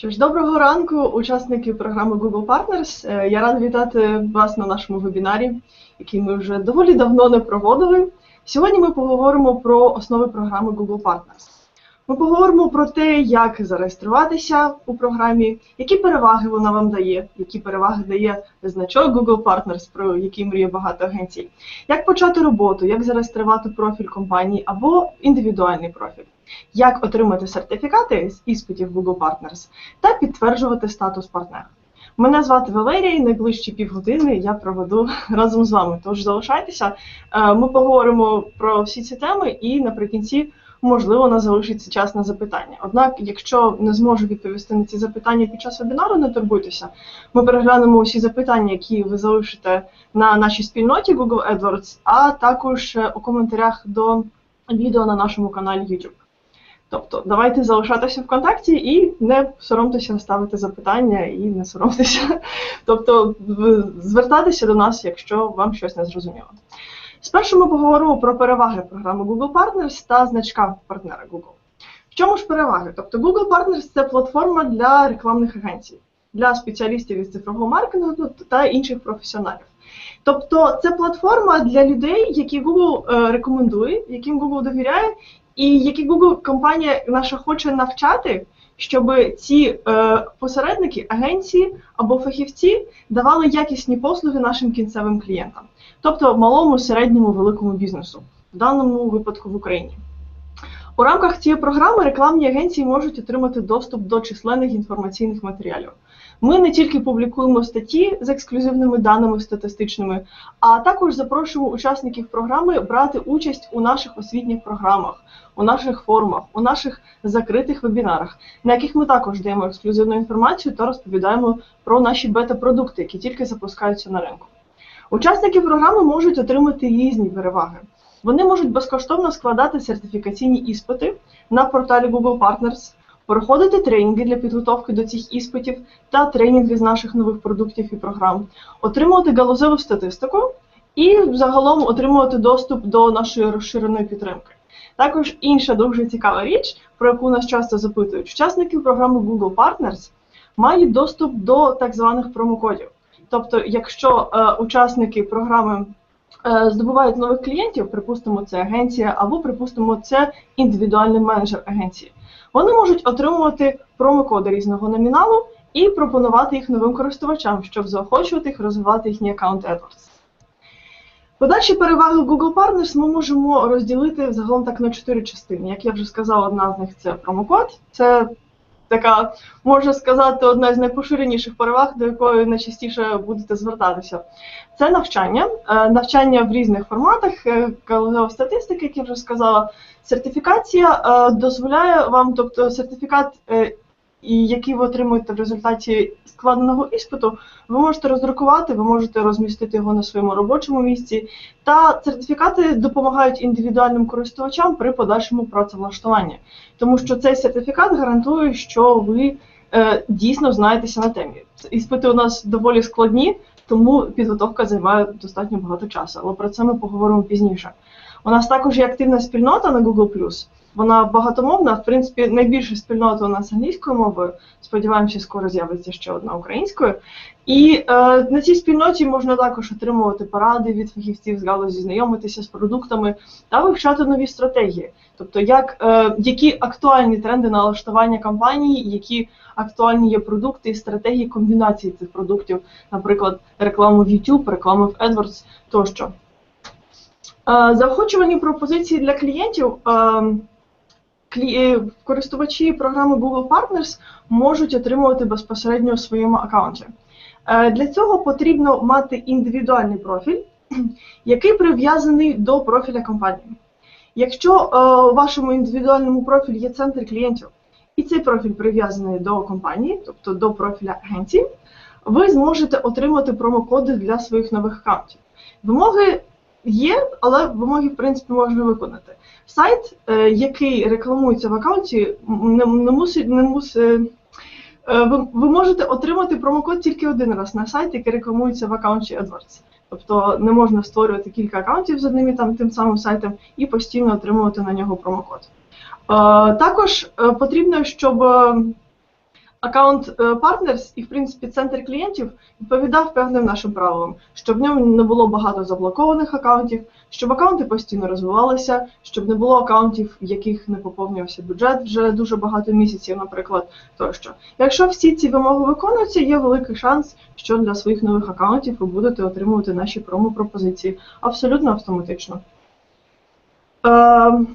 Що ж, доброго ранку, учасники програми Google Partners. Е, Я рада вітати вас на нашому вебінарі, який ми вже доволі давно не проводили. Сьогодні ми поговоримо про основи програми Google Partners. Ми поговоримо про те, як зареєструватися у програмі, які переваги вона вам дає, які переваги дає значок Google Partners, про який мріє багато агенцій, як почати роботу, як зареєструвати профіль компанії або індивідуальний профіль, як отримати сертифікати з іспитів Google Partners та підтверджувати статус партнера. Мене звати Валерія, і найближчі півгодини я проведу разом з вами. Тож залишайтеся. Е, Ми поговоримо про всі ці теми, і наприкінці, можливо, нас залишиться час на запитання. Однак, якщо не зможу відповісти на ці запитання під час вебінару, не турбуйтеся. Ми переглянемо усі запитання, які ви залишите на нашій спільноті Google AdWords, а також е, у коментарях до відео на нашому каналі YouTube. Тобто, давайте залишатися в контакті і не соромтеся ставити запитання і не соромтеся. Тобто звертатися до нас, якщо вам щось не зрозуміло. Спершу ми поговоримо про переваги програми Google Partners та значка партнера Google. В чому ж переваги? Тобто Google Partners це платформа для рекламних агенцій, для спеціалістів із цифрового маркетингу та інших професіоналів. Тобто це платформа для людей, які Google е, рекомендує, яким Google довіряє, і які Google компанія наша хоче навчати, щоб ці е, посередники, агенції або фахівці давали якісні послуги нашим кінцевим клієнтам, тобто малому, середньому, великому бізнесу, в даному випадку в Україні. У рамках цієї програми рекламні агенції можуть отримати доступ до численних інформаційних матеріалів. Ми не тільки публікуємо статті з ексклюзивними даними статистичними, а також запрошуємо учасників програми брати участь у наших освітніх програмах, у наших форумах, у наших закритих вебінарах, на яких ми також даємо ексклюзивну інформацію та розповідаємо про наші бета-продукти, які тільки запускаються на ринку. Учасники програми можуть отримати різні переваги. Вони можуть безкоштовно складати сертифікаційні іспити на порталі Google Partners, проходити тренінги для підготовки до цих іспитів та тренінги з наших нових продуктів і програм, отримувати галузеву статистику і загалом отримувати доступ до нашої розширеної підтримки. Також інша дуже цікава річ, про яку нас часто запитують, учасники програми Google Partners мають доступ до так званих промокодів. Тобто, якщо е, учасники програми здобувають нових клієнтів, припустимо, це агенція, або припустимо, це індивідуальний менеджер агенції, вони можуть отримувати промокоди різного номіналу і пропонувати їх новим користувачам, щоб заохочувати їх розвивати їхній аккаунт AdWords. Подальші переваги Google Partners ми можемо розділити загалом так на чотири частини. Як я вже сказала, одна з них це промокод. Це така, можна сказати, одна з найпоширеніших переваг, до якої найчастіше будете звертатися. Це навчання, Е, навчання в різних форматах, статистики, галузева як я вже сказала. Сертифікація е, дозволяє вам, тобто сертифікат, е, і який ви отримуєте в результаті складеного іспиту, ви можете роздрукувати, ви можете розмістити його на своєму робочому місці. Та сертифікати допомагають індивідуальним користувачам при подальшому працевлаштуванні, тому що цей сертифікат гарантує, що ви е, дійсно знаєтеся на темі. Іспити у нас доволі складні, тому підготовка займає достатньо багато часу, але про це ми поговоримо пізніше. У нас також є активна спільнота на Google+. Вона багатомовна, в принципі, найбільша спільнота у нас англійською мовою. Сподіваємося, скоро з'явиться ще одна українською. І е, на цій спільноті можна також отримувати поради від фахівців з галузі, знайомитися з продуктами та вивчати нові стратегії. Тобто, як, е, які актуальні тренди налаштування компанії, які актуальні є продукти і стратегії комбінації цих продуктів, наприклад, реклама в YouTube, реклама в AdWords тощо. Заохочувані пропозиції для клієнтів. е, Користувачі програми Google Partners можуть отримувати безпосередньо у своєму аккаунті. Для цього потрібно мати індивідуальний профіль, який прив'язаний до профіля компанії. Якщо е, у вашому індивідуальному профілі є центр клієнтів, і цей профіль прив'язаний до компанії, тобто до профіля агенції, ви зможете отримати промокоди для своїх нових аккаунтів. Вимоги є, але вимоги, в принципі, можна виконати. Сайт, е, який рекламується в аккаунті, не, не мусить не мусить. е, Ви, ви можете отримати промокод тільки один раз на сайт, який рекламується в аккаунті AdWords. Тобто не можна створювати кілька аккаунтів з одним і там тим самим сайтом і постійно отримувати на нього промокод. Е, Також е, потрібно, щоб е, аккаунт е, Partners і, в принципі, центр клієнтів відповідав певним нашим правилам, щоб в ньому не було багато заблокованих аккаунтів, щоб аккаунти постійно розвивалися, щоб не було аккаунтів, в яких не поповнювався бюджет вже дуже багато місяців, наприклад, тощо. Якщо всі ці вимоги виконуються, є великий шанс, що для своїх нових аккаунтів ви будете отримувати наші промо-пропозиції абсолютно автоматично. Е,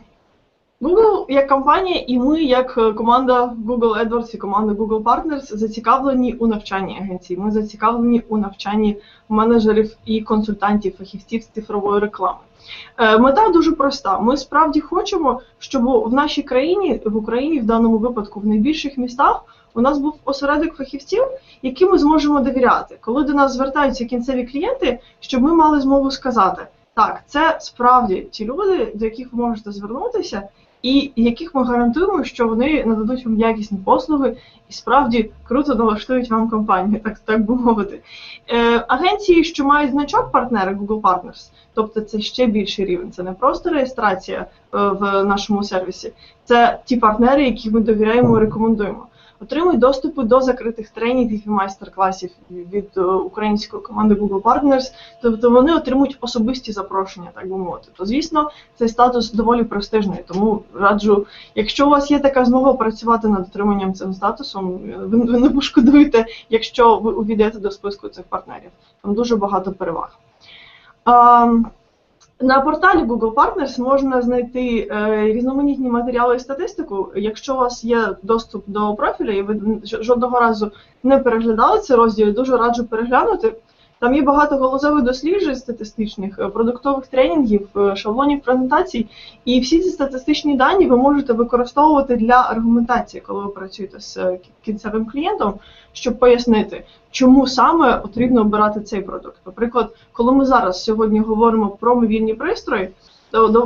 Google як компанія, і ми, як е, команда Google AdWords і команда Google Partners, зацікавлені у навчанні агенцій. Ми зацікавлені у навчанні менеджерів і консультантів, фахівців з цифрової реклами. Е, Мета дуже проста. Ми справді хочемо, щоб в нашій країні, в Україні, в даному випадку, в найбільших містах, у нас був осередок фахівців, яким ми зможемо довіряти. Коли до нас звертаються кінцеві клієнти, щоб ми мали змогу сказати, так, це справді ті люди, до яких ви можете звернутися і яких ми гарантуємо, що вони нададуть вам якісні послуги і справді круто налаштують вам компанію, так так би мовити. Е, Агенції, що мають значок партнера Google Partners, тобто це ще більший рівень. Це не просто реєстрація е, в нашому сервісі, це ті партнери, які ми довіряємо і рекомендуємо отримують доступи до закритих тренінгів і майстер-класів від е, української команди Google Partners, тобто вони отримують особисті запрошення, так би мовити. То звісно, цей статус доволі престижний. Тому раджу, якщо у вас є така змога працювати над отриманням цим статусом, ви, ви не пошкодуєте, якщо ви увійдете до списку цих партнерів. Там дуже багато переваг. А, на порталі Google Partners можна знайти е, різноманітні матеріали і статистику. Якщо у вас є доступ до профіля, і ви жодного разу не переглядали цей розділ, дуже раджу переглянути. Там є багато галузевих досліджень статистичних, е, продуктових тренінгів, е, шаблонів презентацій, і всі ці статистичні дані ви можете використовувати для аргументації, коли ви працюєте з е, кінцевим клієнтом, щоб пояснити, чому саме потрібно обирати цей продукт. Наприклад, коли ми зараз сьогодні говоримо про мобільні пристрої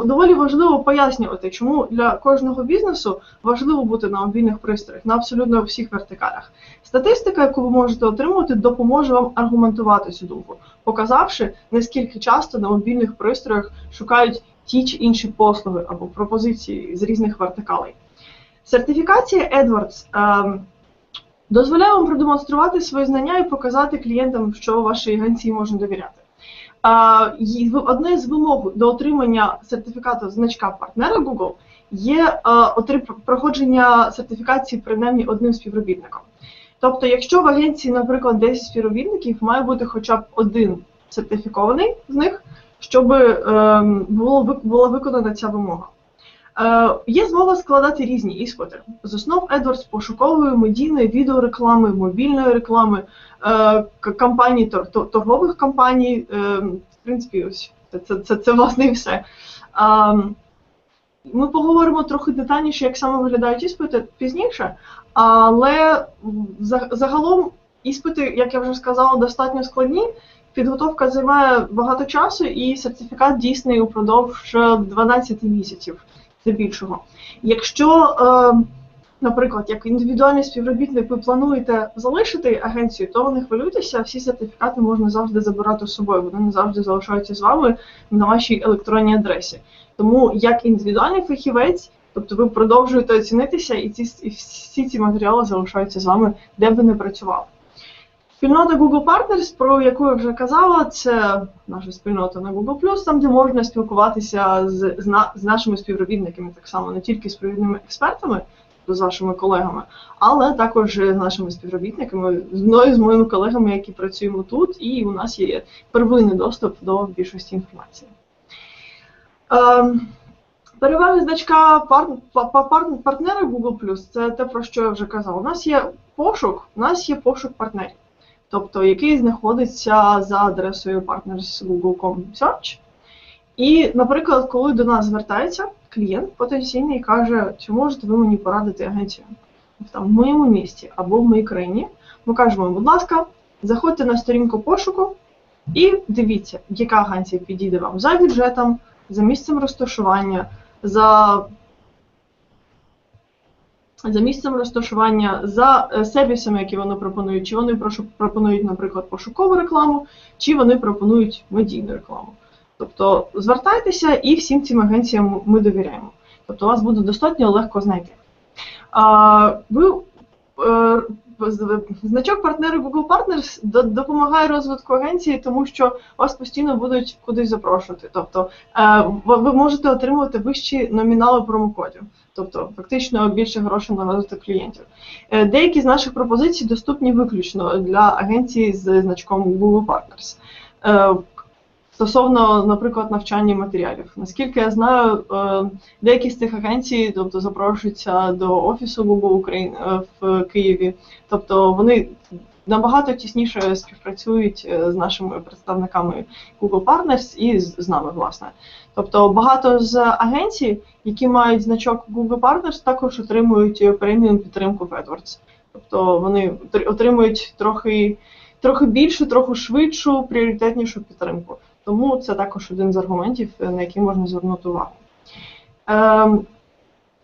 доволі важливо пояснювати, чому для кожного бізнесу важливо бути на мобільних пристроях на абсолютно всіх вертикалях. Статистика, яку ви можете отримувати, допоможе вам аргументувати цю думку, показавши наскільки часто на мобільних пристроях шукають ті чи інші послуги або пропозиції з різних вертикалей. Сертифікація Edwards е, дозволяє вам продемонструвати свої знання і показати клієнтам, що вашій агенції можна довіряти. Одне з вимог до отримання сертифікату значка партнера Google є проходження сертифікації принаймні одним співробітником. Тобто, якщо в агенції, наприклад, 10 співробітників, має бути хоча б один сертифікований з них, щоб ем, була виконана ця вимога. Е, є змога складати різні іспити з основ AdWords, пошукової, медійної, відеореклами, мобільної реклами, е, кампаній, торгових кампаній. Е, в принципі, ось це, це, це, це власне і все. Ми поговоримо трохи детальніше, як саме виглядають іспити пізніше, але загалом іспити, як я вже сказала, достатньо складні. Підготовка займає багато часу, і сертифікат дійсний упродовж 12 місяців здебільшого. Якщо, е, наприклад, як індивідуальний співробітник ви плануєте залишити агенцію, то не хвилюйтеся, всі сертифікати можна завжди забирати з собою, вони не завжди залишаються з вами на вашій електронній адресі. Тому як індивідуальний фахівець, тобто ви продовжуєте оцінитися, і ці і всі ці матеріали залишаються з вами, де б ви не працювали. Спільнота Google Partners, про яку я вже казала, це наша спільнота на Google+, там де можна спілкуватися з з, нашими співробітниками, так само не тільки з провідними експертами, тобто з вашими колегами, але також з нашими співробітниками, з мною, з моїми колегами, які працюємо тут, і у нас є первинний доступ до більшості інформації. Е, Переваги значка пар, пар, партнера Google+, це те, про що я вже казала. У нас є пошук, у нас є пошук партнерів тобто який знаходиться за адресою partners Google.com Search. І, наприклад, коли до нас звертається клієнт потенційний і каже, чи можете ви мені порадити агенцію там, в моєму місті або в моїй країні, ми кажемо, будь ласка, заходьте на сторінку пошуку і дивіться, яка агенція підійде вам за бюджетом, за місцем розташування, за за місцем розташування, за е, сервісами, які вони пропонують, чи вони пропонують, наприклад, пошукову рекламу, чи вони пропонують медійну рекламу. Тобто звертайтеся і всім цим агенціям ми довіряємо. Тобто вас буде достатньо легко знайти. Ви е, значок партнери Google Partners допомагає розвитку агенції, тому що вас постійно будуть кудись запрошувати. Тобто е, ви можете отримувати вищі номінали промокодів, тобто фактично більше грошей на розвиток клієнтів. Е, Деякі з наших пропозицій доступні виключно для агенції з значком Google Partners. Е, Стосовно, наприклад, навчання матеріалів. Наскільки я знаю, е, деякі з цих агенцій тобто, запрошуються до офісу Google Україн е, в Києві. Тобто вони набагато тісніше співпрацюють е, з нашими представниками Google Partners і з нами, власне. Тобто багато з агенцій, які мають значок Google Partners, також отримують преміум підтримку в AdWords. Тобто вони отримують трохи, трохи більшу, трохи швидшу, пріоритетнішу підтримку. Тому це також один з аргументів, е, на який можна звернути увагу. Ем,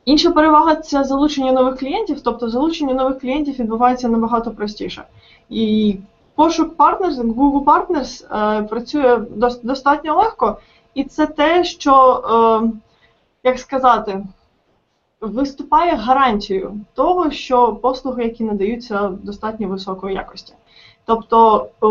інша перевага це залучення нових клієнтів, тобто залучення нових клієнтів відбувається набагато простіше. І пошук партнерів, Google Partners е, працює достатньо легко, і це те, що, е, як сказати, виступає гарантією того, що послуги, які надаються, достатньо високої якості. Тобто е,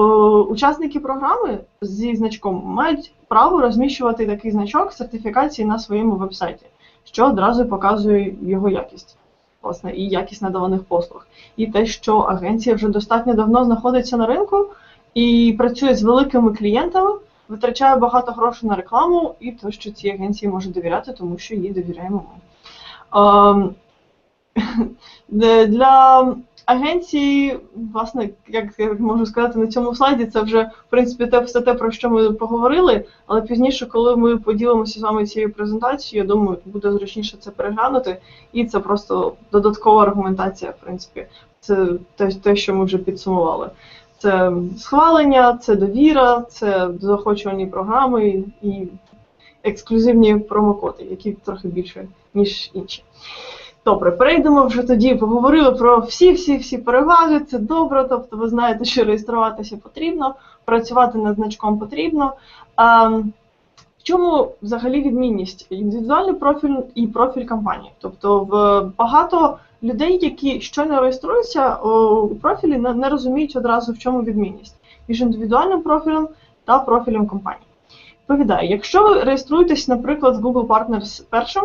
учасники програми зі значком мають право розміщувати такий значок сертифікації на своєму вебсайті, що одразу показує його якість, власне, і якість надаваних послуг. І те, що агенція вже достатньо давно знаходиться на ринку і працює з великими клієнтами, витрачає багато грошей на рекламу, і те, що цій агенції може довіряти, тому що їй довіряємо ми. Ем, Для агенції, власне, як я можу сказати на цьому слайді, це вже в принципі те все те, про що ми поговорили. Але пізніше, коли ми поділимося з вами цією презентацією, я думаю, буде зручніше це переглянути, і це просто додаткова аргументація, в принципі, це те, те що ми вже підсумували. Це схвалення, це довіра, це заохочувані програми і ексклюзивні промокоди, які трохи більше, ніж інші. Добре, перейдемо вже тоді. Поговорили про всі-всі-всі переваги. Це добре. Тобто, ви знаєте, що реєструватися потрібно, працювати над значком потрібно. А, в чому взагалі відмінність? Індивідуальний профіль і профіль компанії. Тобто, в багато людей, які щойно реєструються у профілі, не, розуміють одразу, в чому відмінність між індивідуальним профілем та профілем компанії. Відповідаю, якщо ви реєструєтесь, наприклад, в Google Partners першим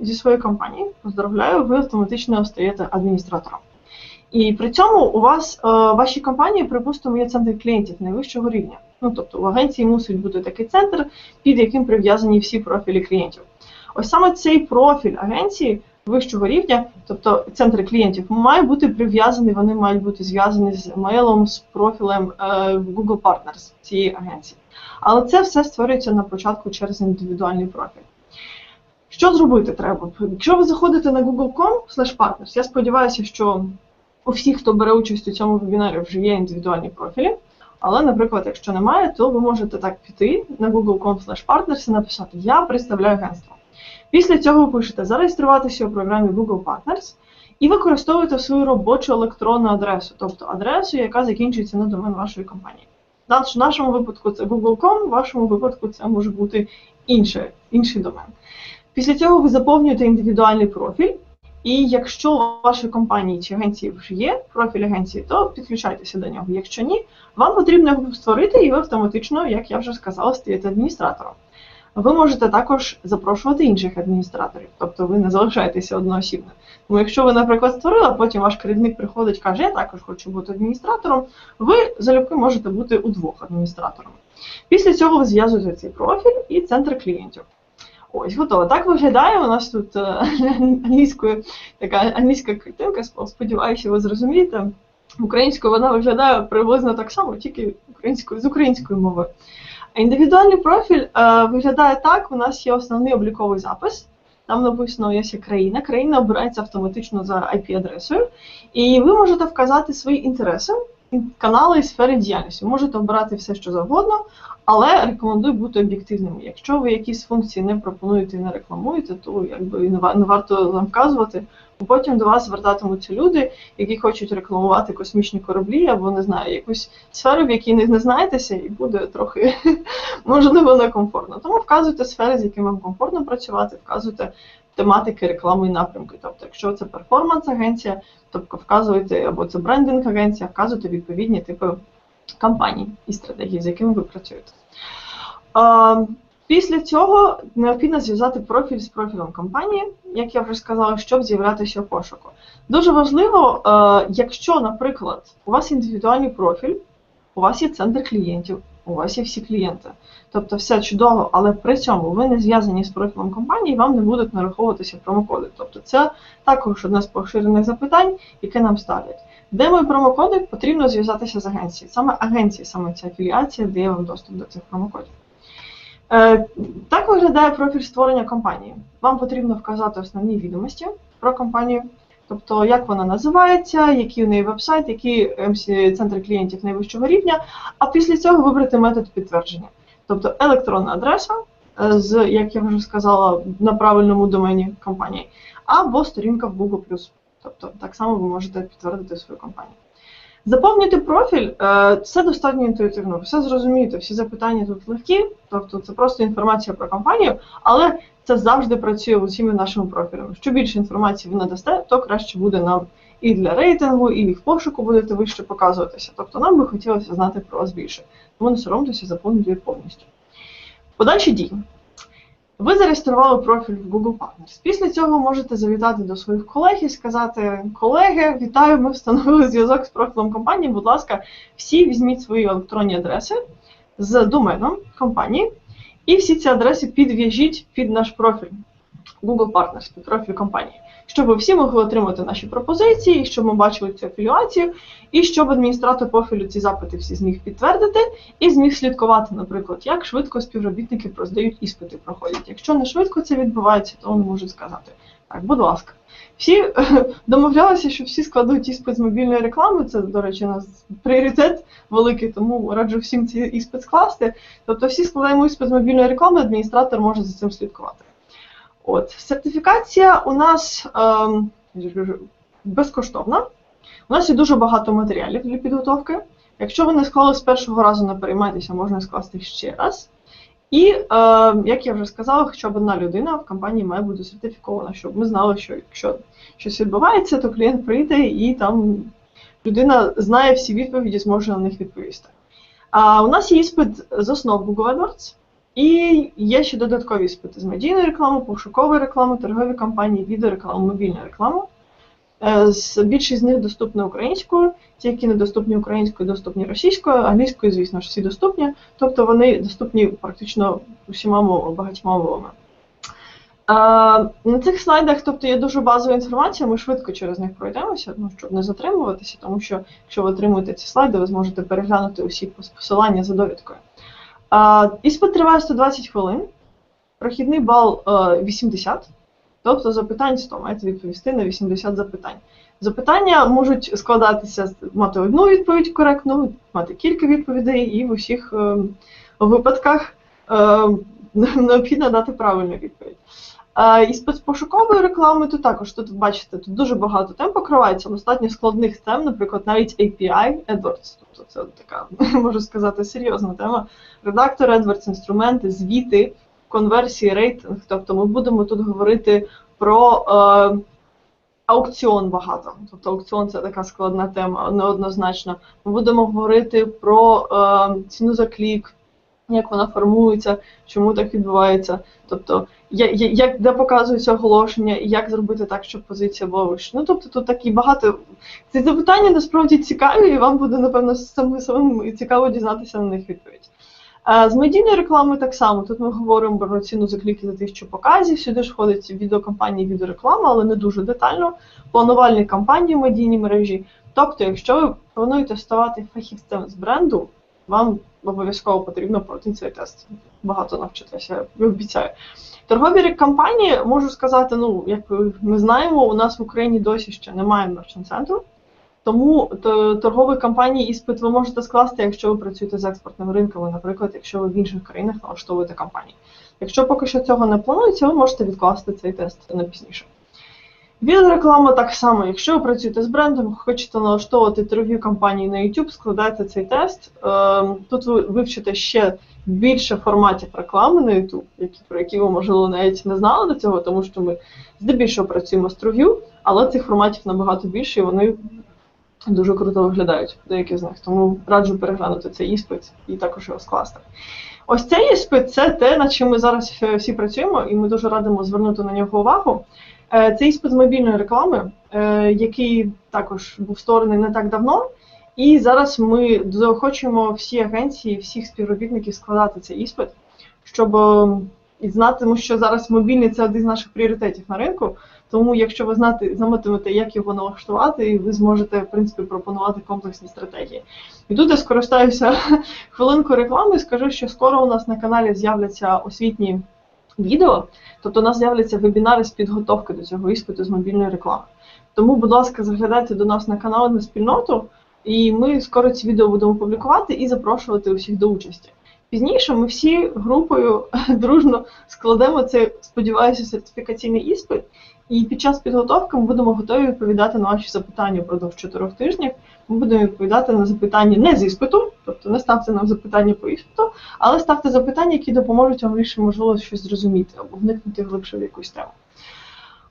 зі своєї компанії, поздравляю, ви автоматично стаєте адміністратором. І при цьому у вас е, в вашій компанії, припустимо, є центр клієнтів найвищого рівня. Ну тобто у агенції мусить бути такий центр, під яким прив'язані всі профілі клієнтів. Ось саме цей профіль агенції вищого рівня, тобто центри клієнтів, має бути прив'язаний, вони мають бути зв'язані з мейлом, з профілем е, Google Partners цієї агенції. Але це все створюється на початку через індивідуальний профіль. Що зробити треба? Якщо ви заходите на google.com partners, я сподіваюся, що у всіх, хто бере участь у цьому вебінарі, вже є індивідуальні профілі. Але, наприклад, якщо немає, то ви можете так піти на google.com partners і написати Я представляю агентство. Після цього ви пишете зареєструватися у програмі Google Partners і використовуєте свою робочу електронну адресу, тобто адресу, яка закінчується на домен вашої компанії. В нашому випадку це google.com, в вашому випадку це може бути інший, інший домен. Після цього ви заповнюєте індивідуальний профіль, і якщо у вашій компанії чи агенції вже є профіль агенції, то підключайтеся до нього. Якщо ні, вам потрібно його створити, і ви автоматично, як я вже сказала, стаєте адміністратором. Ви можете також запрошувати інших адміністраторів, тобто ви не залишаєтеся одноосібно. Тому якщо ви, наприклад, створили, а потім ваш керівник приходить і каже, я також хочу бути адміністратором, ви залюбки можете бути удвох адміністраторами. Після цього ви зв'язуєте цей профіль і центр клієнтів. Ось, готово. Так виглядає. У нас тут е, англійською така англійська картинка, сподіваюся, ви зрозумієте. Українською вона виглядає приблизно так само, тільки українською з українською мовою. А індивідуальний профіль е, виглядає так: у нас є основний обліковий запис. Там написано, є країна. Країна обирається автоматично за IP-адресою, і ви можете вказати свої інтереси, канали і сфери діяльності. Можете обирати все, що завгодно, але рекомендую бути об'єктивними. Якщо ви якісь функції не пропонуєте і не рекламуєте, то якби не варто вам вказувати. Бо потім до вас звертатимуться люди, які хочуть рекламувати космічні кораблі, або не знаю, якусь сферу, в якій не знаєтеся, і буде трохи можливо некомфортно. Тому вказуйте сфери, з якими вам комфортно працювати, вказуйте тематики, реклами і напрямки. Тобто, якщо це перформанс-агенція, тобто вказуєте, або це брендинг-агенція, вказуєте відповідні типи кампаній і стратегій, з якими ви працюєте. Після цього необхідно зв'язати профіль з профілем компанії, як я вже сказала, щоб з'являтися в пошуку. Дуже важливо, е, якщо, наприклад, у вас індивідуальний профіль, у вас є центр клієнтів, у вас є всі клієнти. Тобто все чудово, але при цьому ви не зв'язані з профілем компанії, вам не будуть нараховуватися промокоди. Тобто це також одне з поширених запитань, яке нам ставлять. Де мої промокоди, потрібно зв'язатися з агенцією. Саме агенції, саме ця афіліація дає вам доступ до цих промокодів. Е, Так виглядає профіль створення компанії. Вам потрібно вказати основні відомості про компанію, тобто як вона називається, який у неї веб-сайт, які MC центри клієнтів найвищого рівня, а після цього вибрати метод підтвердження, тобто електронна адреса, е, з, як я вже сказала, на правильному домені компанії, або сторінка в Google+. Тобто так само ви можете підтвердити свою компанію. Заповнюйте профіль, е, все достатньо інтуїтивно, все зрозумієте, всі запитання тут легкі, тобто це просто інформація про компанію, але це завжди працює з усіма нашими профілями. Що більше інформації ви надасте, то краще буде нам і для рейтингу, і в пошуку будете вище показуватися. Тобто нам би хотілося знати про вас більше. Тому не соромтеся, заповнюйте повністю. Подальші дії. Ви зареєстрували профіль в Google Partners. Після цього можете завітати до своїх колег і сказати: колеги, вітаю, ми встановили зв'язок з профілем компанії. Будь ласка, всі візьміть свої електронні адреси з доменом компанії, і всі ці адреси підв'яжіть під наш профіль Google Partners, під профіль компанії, щоб всі могли отримати наші пропозиції, щоб ми бачили цю афіліацію, і щоб адміністратор профілю ці запити всі зміг підтвердити і зміг слідкувати, наприклад, як швидко співробітники проздають іспити, проходять. Якщо не швидко це відбувається, то вони можуть сказати: так, будь ласка. Всі домовлялися, що всі складуть іспит з мобільної реклами. Це, до речі, у нас пріоритет великий, тому раджу всім цей іспит скласти. Тобто, всі складаємо іспит з мобільної реклами, адміністратор може за цим слідкувати. От, сертифікація у нас ем, безкоштовна. У нас є дуже багато матеріалів для підготовки. Якщо ви не склали з першого разу, не переймайтеся, можна скласти ще раз. І, е, як я вже сказала, хоча б одна людина в компанії має бути сертифікована, щоб ми знали, що якщо щось відбувається, то клієнт прийде і там людина знає всі відповіді, зможе на них відповісти. А у нас є іспит з основ Google AdWords, і є ще додаткові іспити з медійної реклами, пошукової реклами, торгові кампанії, відеореклами, мобільної реклами. Е, більшість з них доступні українською, ті, які недоступні українською, доступні російською, англійською, звісно ж, всі доступні, тобто вони доступні практично усіма мовами, багатьма мовами. На цих слайдах тобто, є дуже базова інформація, ми швидко через них пройдемося, ну, щоб не затримуватися, тому що якщо ви отримуєте ці слайди, ви зможете переглянути усі посилання за довідкою. Іспит триває 120 хвилин, прохідний бал 80. Тобто запитань 100, маєте відповісти на 80 запитань. Запитання можуть складатися, мати одну відповідь коректну, мати кілька відповідей, і в усіх е, випадках е, необхідно дати правильну відповідь. Е, і з пошукової реклами тут також тут бачите, тут дуже багато тем покривається, достатньо складних тем, наприклад, навіть API AdWords. Тобто це така, можу сказати, серйозна тема. Редактор AdWords, інструменти, звіти конверсії, рейтинг. Тобто ми будемо тут говорити про е, аукціон багато. Тобто аукціон це така складна тема, неоднозначно. Ми будемо говорити про е, ціну за клік, як вона формується, чому так відбувається. Тобто, як де показується оголошення, і як зробити так, щоб позиція була вища. Ну тобто тут такі багато ці запитання насправді цікаві, і вам буде, напевно, самим самим цікаво дізнатися на них відповідь. З медійної реклами так само. Тут ми говоримо про ціну за кліки за тисячу показів. Сюди ж входить відеокампанії, відеореклама, але не дуже детально. Планувальні кампанії в медійній мережі. Тобто, якщо ви плануєте ставати фахівцем з бренду, вам обов'язково потрібно пройти цей тест. Багато навчитися, я обіцяю. Торгові кампанії, можу сказати, ну, як ми знаємо, у нас в Україні досі ще немає мерчант-центру. Тому торгові кампанії іспит ви можете скласти, якщо ви працюєте з експортними ринками, наприклад, якщо ви в інших країнах налаштовуєте кампанії. Якщо поки що цього не планується, ви можете відкласти цей тест на пізніше. Відеореклама так само. Якщо ви працюєте з брендом, хочете налаштовувати торгові кампанії на YouTube, складайте цей тест. Ем, Тут ви вивчите ще більше форматів реклами на YouTube, які, про які ви, можливо, навіть не знали до цього, тому що ми здебільшого працюємо з TrueView, але цих форматів набагато більше, і вони дуже круто виглядають, деякі з них. Тому раджу переглянути цей іспит і також його скласти. Ось цей іспит це те, над чим ми зараз всі працюємо, і ми дуже радимо звернути на нього увагу. Е, Це іспит з мобільної реклами, е, який також був створений не так давно. І зараз ми заохочуємо всі агенції, всіх співробітників складати цей іспит, щоб е, і знати, що зараз мобільний це один з наших пріоритетів на ринку. Тому, якщо ви знати, знатимете, як його налаштувати, ви зможете в принципі пропонувати комплексні стратегії. І тут я скористаюся хвилинкою реклами і скажу, що скоро у нас на каналі з'являться освітні відео, тобто у нас з'являться вебінари з підготовки до цього іспиту з мобільної реклами. Тому, будь ласка, заглядайте до нас на канал на спільноту, і ми скоро ці відео будемо публікувати і запрошувати усіх до участі. Пізніше ми всі групою дружно складемо цей, сподіваюся, сертифікаційний іспит. І під час підготовки ми будемо готові відповідати на ваші запитання впродовж чотирьох тижнів. Ми будемо відповідати на запитання не з іспиту, тобто не ставте нам запитання по іспиту, але ставте запитання, які допоможуть вам більше, можливо, щось зрозуміти або вникнути глибше в якусь тему.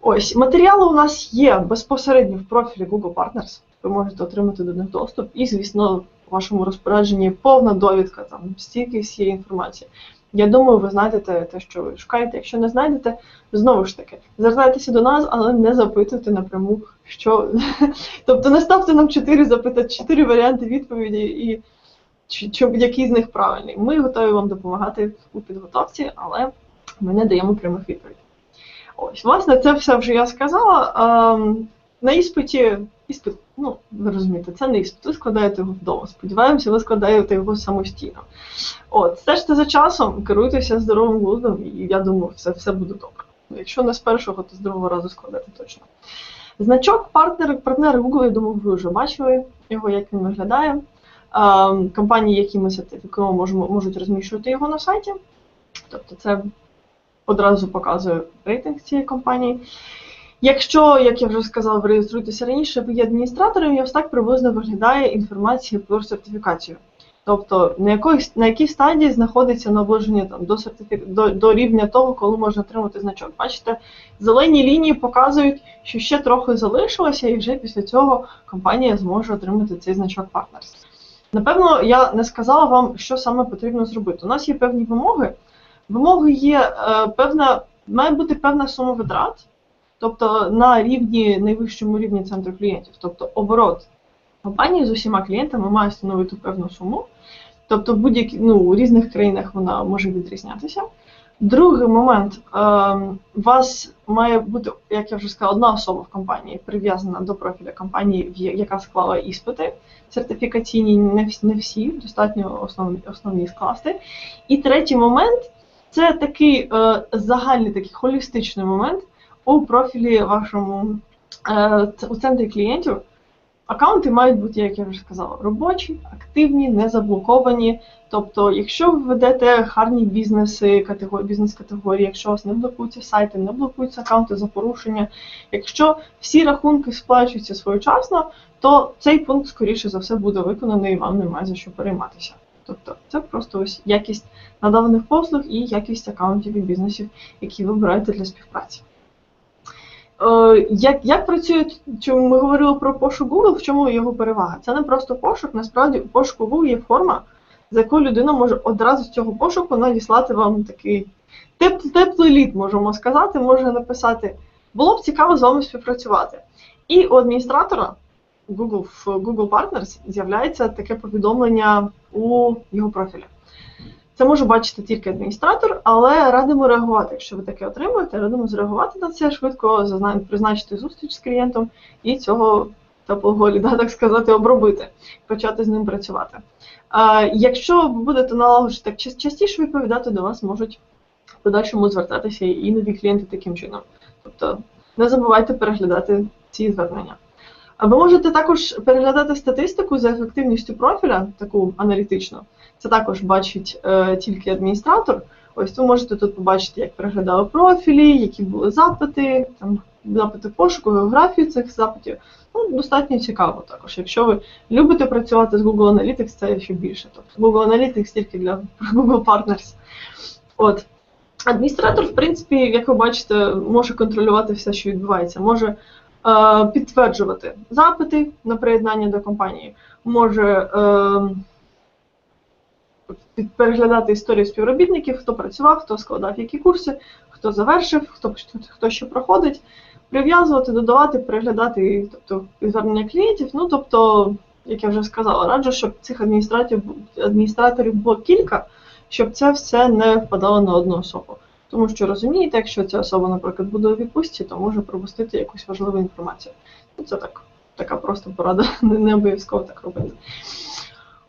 Ось матеріали у нас є безпосередньо в профілі Google Partners. Ви можете отримати до них доступ, і, звісно, в вашому розпорядженні повна довідка, там стільки всієї інформації. Я думаю, ви знайдете те, що ви шукаєте. Якщо не знайдете, знову ж таки, звертайтеся до нас, але не запитуйте напряму, що. Тобто не ставте нам чотири запитати, чотири варіанти відповіді і чи, який з них правильний. Ми готові вам допомагати у підготовці, але ми не даємо прямих відповідей. Ось, власне, це все вже я сказала. На іспиті, іспит, ну, ви розумієте, це не іспит, ви складаєте його вдома. Сподіваємося, ви складаєте його самостійно. От, стежте за часом, керуйтеся здоровим глуздом, і я думаю, все, все буде добре. Якщо не з першого, то з другого разу складати точно. Значок партнери, партнери Google, я думаю, ви вже бачили його, як він виглядає. Компанії, які ми сертифікуємо, можемо, можуть розміщувати його на сайті. Тобто це одразу показує рейтинг цієї компанії. Якщо, як я вже сказала, ви реєструєтеся раніше, ви є адміністратором, і ось так приблизно виглядає інформація про сертифікацію. Тобто на якій, на якій стадії знаходиться наближення там, до, сертифік... до, до рівня того, коли можна отримати значок. Бачите, зелені лінії показують, що ще трохи залишилося, і вже після цього компанія зможе отримати цей значок Partners. Напевно, я не сказала вам, що саме потрібно зробити. У нас є певні вимоги. Вимоги є е, певна, має бути певна сума витрат, тобто на рівні найвищому рівні центру клієнтів, тобто оборот компанії з усіма клієнтами має становити певну суму. Тобто будь-які ну, у різних країнах вона може відрізнятися. Другий момент, у вас має бути, як я вже сказала, одна особа в компанії прив'язана до профіля компанії, яка склала іспити сертифікаційні, не всі, не всі достатньо основні, основні скласти. І третій момент це такий е, загальний такий холістичний момент у профілі вашому е, у центрі клієнтів. Аккаунти мають бути, як я вже сказала, робочі, активні, не заблоковані. Тобто, якщо ви ведете гарні бізнеси, категорії, бізнес-категорії, якщо у вас не блокуються сайти, не блокуються аккаунти за порушення, якщо всі рахунки сплачуються своєчасно, то цей пункт, скоріше за все, буде виконаний і вам немає за що перейматися. Тобто це просто ось якість надаваних послуг і якість аккаунтів і бізнесів, які ви обираєте для співпраці. Е, як як працює, чому ми говорили про пошук Google, в чому його перевага? Це не просто пошук, насправді у пошуку Google є форма, за якою людина може одразу з цього пошуку надіслати вам такий теп, теплий лід, можемо сказати, може написати. Було б цікаво з вами співпрацювати. І у адміністратора Google в Google Partners з'являється таке повідомлення у його профілі. Це може бачити тільки адміністратор, але радимо реагувати. Якщо ви таке отримуєте, радимо зреагувати на це швидко, призначити зустріч з клієнтом і цього теплого ліда, так сказати, обробити, почати з ним працювати. Якщо будете налагоджувати так частіше відповідати, до вас можуть в подальшому звертатися і нові клієнти таким чином. Тобто не забувайте переглядати ці звернення. Ви можете також переглядати статистику за ефективністю профіля, таку аналітичну. Це також бачить е, тільки адміністратор. Ось ви можете тут побачити, як переглядали профілі, які були запити, там запити пошуку, географію цих запитів. Ну, достатньо цікаво також. Якщо ви любите працювати з Google Analytics, це ще більше. Тобто Google Analytics тільки для Google Partners. От. Адміністратор, в принципі, як ви бачите, може контролювати все, що відбувається, може е, підтверджувати запити на приєднання до компанії, може е, переглядати історію співробітників, хто працював, хто складав які курси, хто завершив, хто, хто що проходить, прив'язувати, додавати, переглядати тобто, звернення клієнтів. Ну, тобто, як я вже сказала, раджу, щоб цих адміністраторів, адміністраторів було кілька, щоб це все не впадало на одну особу. Тому що розумієте, якщо ця особа, наприклад, буде у відпустці, то може пропустити якусь важливу інформацію. Ну, це так, така просто порада, не, не обов'язково так робити.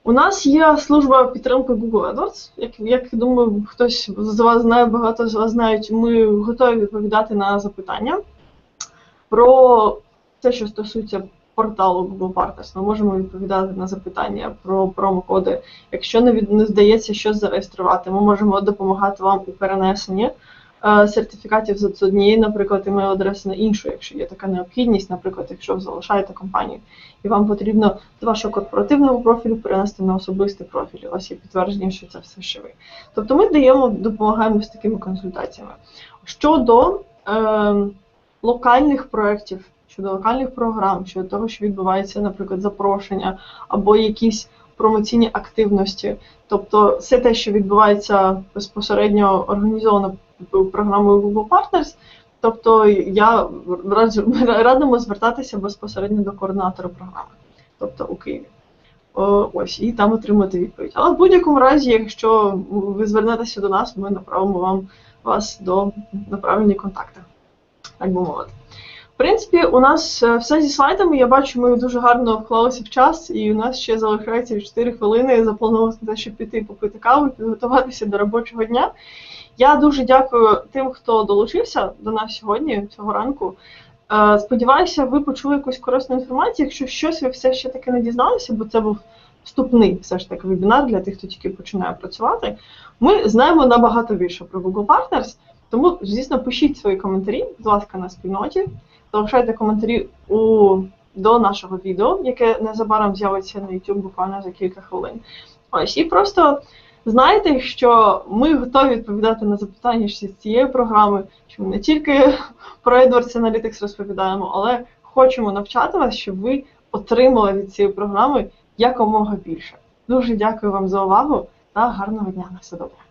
У нас є служба підтримки Google AdWords. Як, як думаю, хтось з вас знає, багато з вас знають, ми готові відповідати на запитання про те, що стосується порталу Google Partners. Ми можемо відповідати на запитання про промокоди. Якщо не, від, не здається, що зареєструвати, ми можемо допомагати вам у перенесенні сертифікатів з однієї, наприклад, email адреси на іншу, якщо є така необхідність, наприклад, якщо ви залишаєте компанію, і вам потрібно з вашого корпоративного профілю перенести на особистий профіль. У вас є підтвердження, що це все ще ви. Тобто ми даємо, допомагаємо з такими консультаціями. Щодо е, локальних проєктів, щодо локальних програм, щодо того, що відбувається, наприклад, запрошення або якісь промоційні активності, тобто все те, що відбувається безпосередньо організовано програмою Google Partners, тобто я радимо звертатися безпосередньо до координатора програми, тобто у Києві. Ось, і там отримати відповідь. Але в будь-якому разі, якщо ви звернетеся до нас, ми направимо вам вас до на правильні контакти, так би мовити. Принципі, у нас е, все зі слайдами. Я бачу, ми дуже гарно вклалися в час, і у нас ще залишається 4 хвилини. Запланувалося на те, щоб піти попити каву, підготуватися до робочого дня. Я дуже дякую тим, хто долучився до нас сьогодні, цього ранку. Е, Сподіваюся, ви почули якусь корисну інформацію. Якщо щось ви все ще таки не дізналися, бо це був вступний все ж таки вебінар для тих, хто тільки починає працювати. Ми знаємо набагато більше про Google Partners, тому, звісно, пишіть свої коментарі, будь ласка, на спільноті. Залишайте коментарі у, до нашого відео, яке незабаром з'явиться на YouTube буквально за кілька хвилин. Ось, і просто знайте, що ми готові відповідати на запитання з цієї програми, що ми не тільки про AdWords Analytics розповідаємо, але хочемо навчати вас, щоб ви отримали від цієї програми якомога більше. Дуже дякую вам за увагу та гарного дня на все добре.